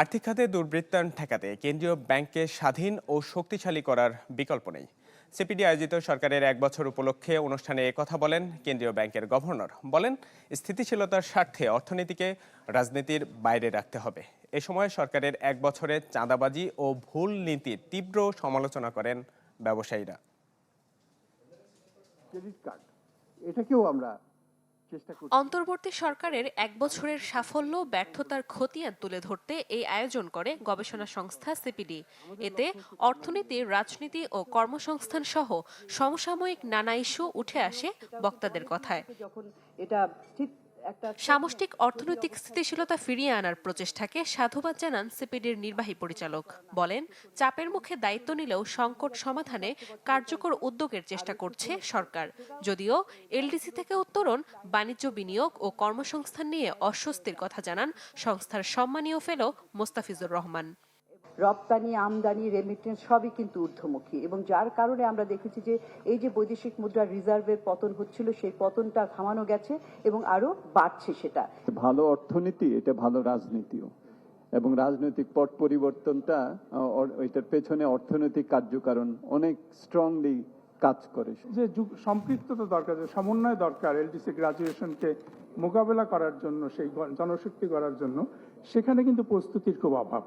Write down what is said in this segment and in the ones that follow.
আর্থিক খাতে দুর্বৃত্তায়ন ঠেকাতে কেন্দ্রীয় ব্যাংককে স্বাধীন ও শক্তিশালী করার বিকল্প নেই। সিপিডি আয়োজিত সরকারের এক বছর উপলক্ষে অনুষ্ঠানে কথা বলেন কেন্দ্রীয় ব্যাংকের গভর্নর। বলেন, স্থিতিশীলতার স্বার্থে অর্থনীতিকে রাজনীতির বাইরে রাখতে হবে। এ সময় সরকারের এক বছরে চাঁদাবাজি ও ভুল নীতির তীব্র সমালোচনা করেন ব্যবসায়ীরা। ক্রেডিট কার্ড, এটাকেও আমরা অন্তর্বর্তী সরকারের এক বছরের সাফল্য ব্যর্থতার খতিয়ান তুলে ধরতে এই আয়োজন করে গবেষণা সংস্থা সিপিডি। এতে অর্থনীতি রাজনীতি ও কর্মসংস্থান সহ সমসাময়িক নানা ইস্যু উঠে আসে বক্তাদের কথায়। যখন এটা ঠিক সামষ্টিক অর্থনৈতিক স্থিতিশীলতা ফিরিয়ে আনার প্রচেষ্টাকে সাধুবাদ জানান সিপিডির নির্বাহী পরিচালক। বলেন চাপের মুখে দায়িত্ব নিলেও সংকট সমাধানে কার্যকর উদ্যোগের চেষ্টা করছে সরকার। যদিও এলডিসি থেকে উত্তরণ বাণিজ্য বিনিয়োগ ও কর্মসংস্থান নিয়ে অস্বস্তির কথা জানান সংস্থার সম্মানীয় ফেলো মোস্তাফিজুর রহমান। রপ্তানি আমদানি রেমিটেন্স সবই কিন্তু ঊর্ধ্বমুখী। এবং যার কারণে আমরা দেখেছি যে এই যে বৈদেশিক মুদ্রার রিজার্ভের পতন হচ্ছিল সেই পতনটা থামানো গেছে এবং আরও বাড়ছে সেটা। ভালো অর্থনীতি এটা ভালো রাজনীতিও। এবং রাজনৈতিক পট পরিবর্তনটা এটার পেছনে অর্থনৈতিক কার্যকারণ অনেক স্ট্রংলি কাজ করে। যে যুগ- সম্পৃক্ততা দরকার যে সমন্বয় দরকার এলডিসি গ্রাজুয়েশনকে মোকাবেলা করার জন্য সেই জনশক্তি করার জন্য সেখানে কিন্তু প্রস্তুতির খুব অভাব।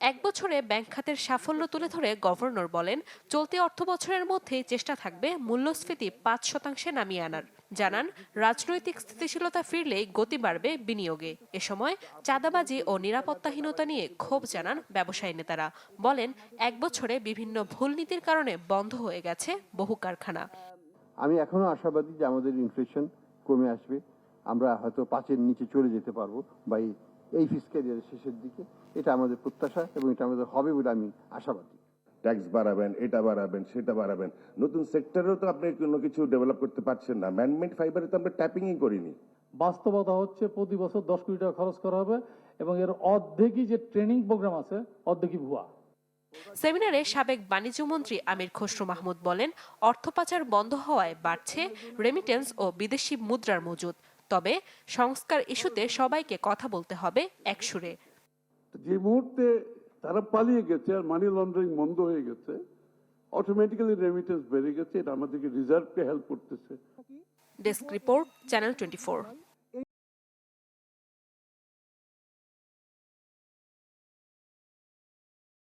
এক বছরে ব্যাংক খাতের সাফল্য তুলে ধরে গভর্নর বলেন, চলতি অর্থ বছরের মধ্যেই চেষ্টা থাকবে মূল্যস্ফীতি পাঁচ শতাংশে নামিয়ে আনার। জানান, রাজনৈতিক স্থিতিশীলতা ফিরলেই গতি বাড়বে বিনিয়োগে। এ সময় চাঁদাবাজি ও নিরাপত্তাহীনতা নিয়ে ক্ষোভ জানান ব্যবসায়ী নেতারা। বলেন, এক বছরে বিভিন্ন ভুল নীতির কারণে বন্ধ হয়ে গেছে বহু কারখানা। আমি এখনও আশাবাদী যে আমাদের ইনফ্লেশন কমে আসবে। আমরা হয়তো পাঁচের নিচে চলে যেতে পারব বা এই- ফিসক্যাল ইয়ারের শেষের দিকে এটা আমাদের প্রত্যাশা এবং এটা আমাদের হবে বলে আমি আশাবাদী। ট্যাক্স বাড়াবেন এটা বাড়াবেন সেটা বাড়াবেন। নতুন সেক্টরেও তো আপনি কোনো কিছু ডেভেলপ করতে পারছেন না। ম্যানমেড ফাইবারে তো আমরা ট্যাপিংই করিনি। বাস্তবতা হচ্ছে প্রতি বছর দশ কোটি টাকা খরচ করা হবে এবং এর অর্ধেকই যে ট্রেনিং প্রোগ্রাম আছে অর্ধেকই ভুয়া। সেমিনারে সাবেক বাণিজ্য মন্ত্রী আমির খসরু মাহমুদ বলেন অর্থ পাচার বন্ধ হওয়ায় বাড়ছে রেমিটেন্স ও বিদেশি মুদ্রার মজুদ। তবে সংস্কার ইস্যুতে সবাইকে কথা বলতে হবে একসুরে। যে মুহূর্তে তারা পালিয়ে গেছে আর মানি লন্ডারিং বন্ধ হয়ে গেছে অটোমেটিক্যালি রেমিটেন্স বেড়ে গেছে এটা আমাদেরকে রিজার্ভকে হেল্প করতেছে। Desk report channel twenty